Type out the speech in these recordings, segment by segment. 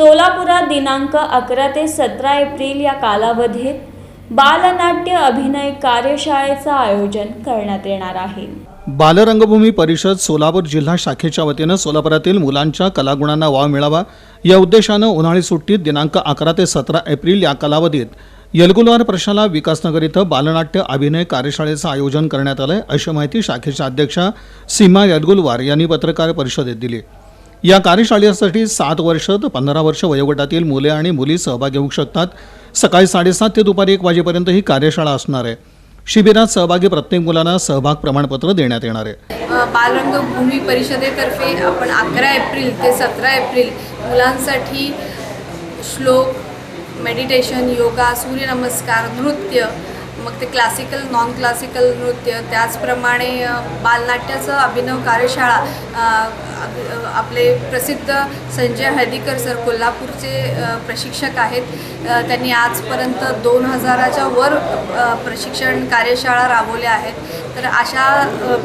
सोलापुरात दिनांक अकरा ते सतरा एप्रिल या कालावधीत बालनाट्य अभिनय कार्यशाळेचं आयोजन करण्यात येणार आहे. बालरंगभूमी परिषद सोलापूर जिल्हा शाखेच्या वतीनं सोलापुरातील मुलांच्या कलागुणांना वाव मिळावा या उद्देशानं उन्हाळी सुट्टीत दिनांक अकरा ते सतरा एप्रिल या कालावधीत यलगुलवार प्रशाला विकासनगर इथं बालनाट्य अभिनय कार्यशाळेचं आयोजन करण्यात आलं अशी माहिती शाखेच्या अध्यक्षा सीमा यलगुलवार यांनी पत्रकार परिषदेत दिली. या कार्यशाळेसाठी सात वर्ष तर पंधरा वर्ष वयोगटातील मुले आणि मुली सहभागी होऊ शकतात. सकाळी साडेसात ते दुपारी एक वाजेपर्यंत ही कार्यशाळा असणार आहे. शिबिरात सहभागी प्रत्येक मुलांना सहभाग प्रमाणपत्र देण्यात येणार आहे. बालरंगभूमी परिषदेतर्फे आपण अकरा एप्रिल ते सतरा एप्रिल मुलांसाठी श्लोक मेडिटेशन योगा सूर्यनमस्कार नृत्य मग ते क्लासिकल नॉन क्लासिकल नृत्य त्याचप्रमाणे बालनाट्याचं अभिनव कार्यशाळा आपले प्रसिद्ध संजय हळदीकर सर कोल्हापूरचे प्रशिक्षक आहेत. त्यांनी आजपर्यंत दोन हजाराच्या वर प्रशिक्षण कार्यशाळा राबवल्या आहेत. तर अशा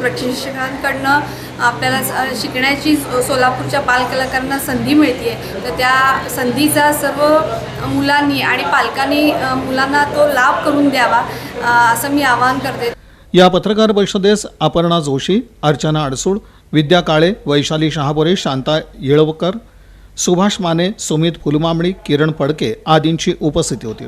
प्रशिक्षकांकडनं आपल्याला स- शिकण्याची सोलापूरच्या बालकलाकारांना संधी मिळते आहे तर त्या संधीचा सर्व मुलांनी आणि पालकांनी मुलांना तो लाभ करून द्यावा. असं मी आवाहन करते. या पत्रकार परिषदेस अपर्णा जोशी अर्चना अडसूळ विद्या काळे वैशाली शहापुरे शांता येळवकर सुभाष माने सुमित फुलमामणी किरण फडके आदींची उपस्थिती होती.